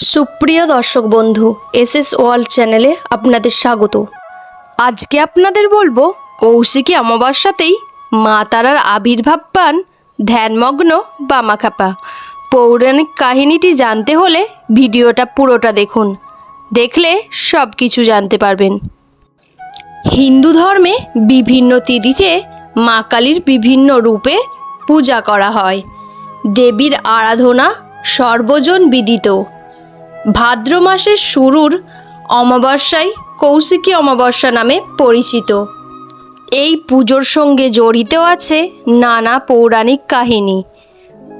সুপ্রিয় দর্শক বন্ধু এস এস ওয়ার্ল্ড চ্যানেলে আপনাদের স্বাগত। আজকে আপনাদের বলব, কৌশিকী অমাবস্যাতেই মা তারার আবির্ভাব পান ধ্যানমগ্ন বামাখাপা পৌরাণিক কাহিনীটি জানতে হলে ভিডিওটা পুরোটা দেখুন। দেখলে সব কিছু জানতে পারবেন। হিন্দু ধর্মে বিভিন্ন তিথিতে মা কালীর বিভিন্ন রূপে পূজা করা হয়। দেবীর আরাধনা সর্বজন বিদিত। ভাদ্র মাসের শুরুর অমাবস্যায় কৌশিকী অমাবস্যা নামে পরিচিত। এই পুজোর সঙ্গে জড়িত আছে নানা পৌরাণিক কাহিনী।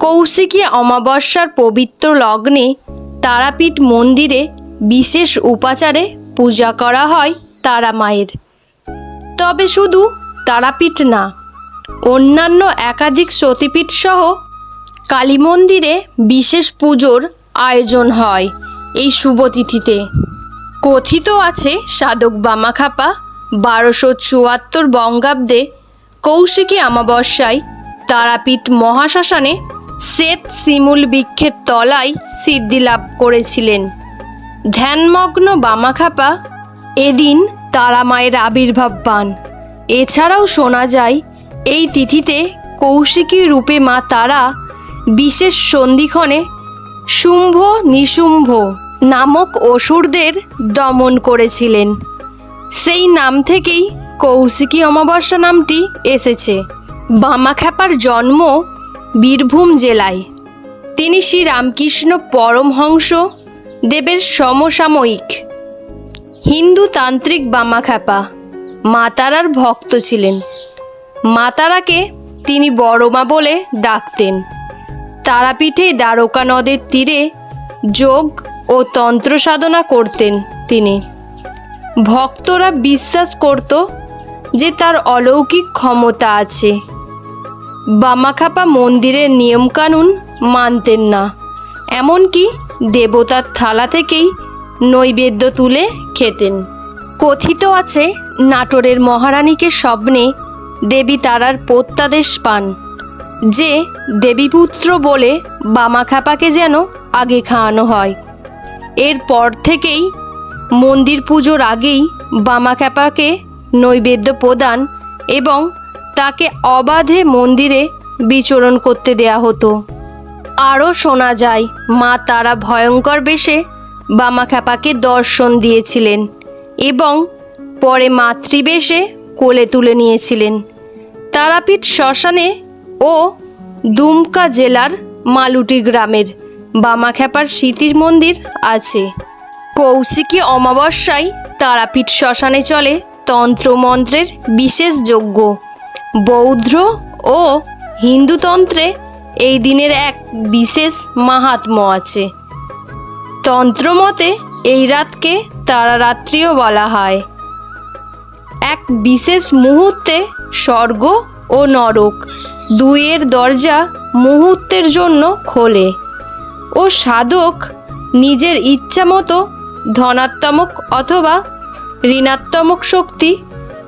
কৌশিকী অমাবস্যার পবিত্র লগ্নে তারাপীঠ মন্দিরে বিশেষ উপাচারে পূজা করা হয় তারা মায়ের। তবে শুধু তারাপীঠ না, অন্যান্য একাধিক সতীপীঠ সহ কালী মন্দিরে বিশেষ পুজোর আয়োজন হয়। এই শুভ তিথিতে। কথিত আছে সাধক বামাখাপা বারোশো চুয়াত্তর বঙ্গাব্দে কৌশিকী অমাবস্যায় তারাপীঠ মহাশ্মশানে শ্বেত শিমুল বৃক্ষের তলায় সিদ্ধি লাভ করেছিলেন। ধ্যানমগ্ন বামাখাপা এদিন তারা মায়ের আবির্ভাব পান। এছাড়াও শোনা যায়, এই তিথিতে কৌশিকী রূপে মা তারা বিশেষ সন্ধিক্ষণে শুম্ভ নিশুম্ভ নামক অসুরদের দমন করেছিলেন। সেই নাম থেকেই কৌশিকী অমাবস্যা নামটি এসেছে। বামাখ্যাপার জন্ম বীরভূম জেলায়। তিনি শ্রী রামকৃষ্ণ পরমহংস, দেবের সমসাময়িক। হিন্দু তান্ত্রিক বামাখ্যাপা মাতারার ভক্ত ছিলেন। মাতারাকে তিনি বড়মা বলে ডাকতেন। তারাপীঠে দ্বারকা নদের তীরে যোগ ও তন্ত্র সাধনা করতেন তিনি। ভক্তরা বিশ্বাস করত যে তার অলৌকিক ক্ষমতা আছে। বামাখাপা মন্দিরের নিয়মকানুন মানতেন না। এমনকি দেবতার থালা থেকেই নৈবেদ্য তুলে খেতেন। কথিত আছে, নাটোরের মহারানীকে স্বপ্নে দেবী তারার প্রত্যাদেশ পান। যে দেবীপুত্র বলে বামাখাপাকে যেন আগে খাওয়ানো হয়। এরপর থেকেই মন্দির পুজোর আগেই বামাখ্যাপাকে নৈবেদ্য প্রদান এবং তাকে অবাধে মন্দিরে বিচরণ করতে দেয়া হতো। আরও শোনা যায়, মা তারা ভয়ঙ্কর বেশে বামাখ্যাপাকে দর্শন দিয়েছিলেন এবং পরে মাতৃবেশে কোলে তুলে নিয়েছিলেন। তারাপীঠ শ্মশানে ও দুমকা জেলার মালুটি গ্রামের বামাখ্যাপার স্মৃতির মন্দির আছে। কৌশিকী অমাবস্যায় তারাপীঠ শ্মশানে চলে তন্ত্রমন্ত্রের বিশেষ যজ্ঞ। বৌদ্ধ ও হিন্দুতন্ত্রে এই দিনের এক বিশেষ মাহাত্ম্য আছে। তন্ত্রমতে এই রাতকে তারারাত্রিও বলা হয়। এক বিশেষ মুহূর্তে স্বর্গ ও নরক দুইয়ের দরজা মুহূর্তের জন্য খোলে ও সাধক নিজের ইচ্ছা মতো ধনাত্মক অথবা ঋণাত্মক শক্তি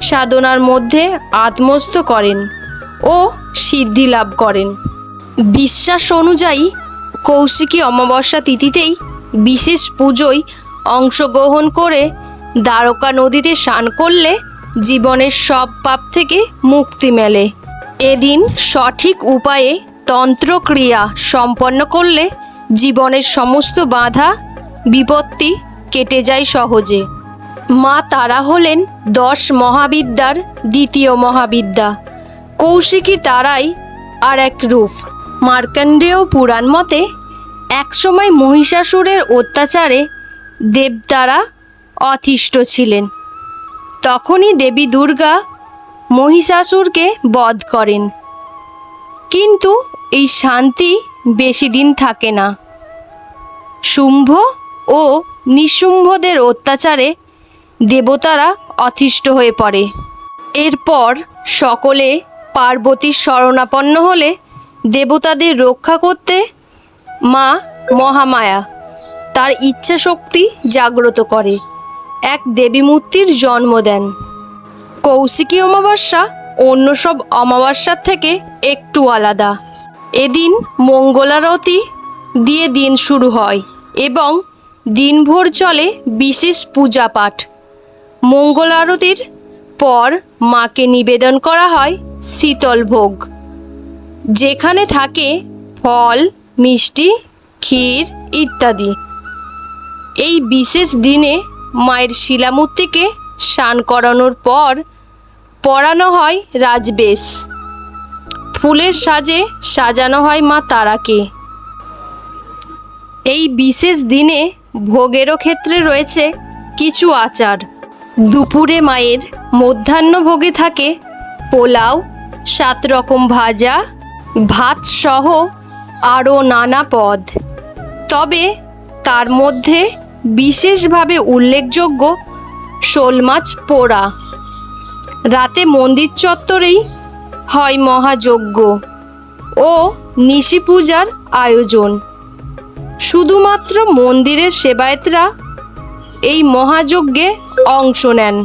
সাধনার মধ্যে আত্মস্থ করেন ও সিদ্ধি লাভ করেন। বিশ্বাস অনুযায়ী কৌশিকী অমাবস্যা তিথিতেই বিশেষ পুজোয় অংশগ্রহণ করে দ্বারকা নদীতে স্নান করলে জীবনের সব পাপ থেকে মুক্তি মেলে। এদিন সঠিক উপায়ে তন্ত্রক্রিয়া সম্পন্ন করলে জীবনের সমস্ত বাধা, বিপত্তি কেটে যায় সহজে। মা তারা হলেন দশ মহাবিদ্যার দ্বিতীয় মহাবিদ্যা। কৌশিকী তারাই আর এক রূপ। মার্কণ্ডেয় পুরাণ মতে একসময় মহিষাসুরের অত্যাচারে দেবতারা অতিষ্ঠ ছিলেন। তখনই দেবী দুর্গা মহিষাসুরকে বধ করেন। কিন্তু এই শান্তি বেশি দিন থাকে না। শুম্ভ ও নিশুম্ভদের অত্যাচারে দেবতারা অতিষ্ঠ হয়ে পড়ে। এরপর সকলে পার্বতীর শরণাপন্ন হলে দেবতাদের রক্ষা করতে মা মহামায়া তার ইচ্ছা শক্তি জাগ্রত করে। এক দেবী মূর্তির জন্ম দেন। কৌশিকী অমাবস্যা অন্য সব অমাবস্যার থেকে একটু আলাদা। এদিন মঙ্গলারতি দিয়ে দিন শুরু হয় এবং দিনভর চলে বিশেষ পূজা পাঠ মঙ্গল আরতির পর মাকে নিবেদন করা হয় শীতল ভোগ। যেখানে থাকে ফল, মিষ্টি, ক্ষীর ইত্যাদি। এই বিশেষ দিনে মায়ের শিলামূর্তিকে স্নান করানোর পর পরানো হয় রাজবেশ। ফুলের সাজে সাজানো হয় মা তারাকে। এই বিশেষ দিনে ভোগেরও ক্ষেত্রে রয়েছে কিছু আচার। দুপুরে মায়ের মধ্যাহ্ন ভোগে থাকে পোলাও, সাত রকম ভাজা, ভাত সহ আরও নানা পদ। তবে তার মধ্যে বিশেষভাবে উল্লেখযোগ্য শোল মাছ পোড়া। রাতে মন্দির চত্বরেই হয় মহাযজ্ঞ ও নিশি পূজার আয়োজন। শুধুমাত্র মন্দিরের সেবায়েতরা এই মহাযজ্ঞে অংশ নেন।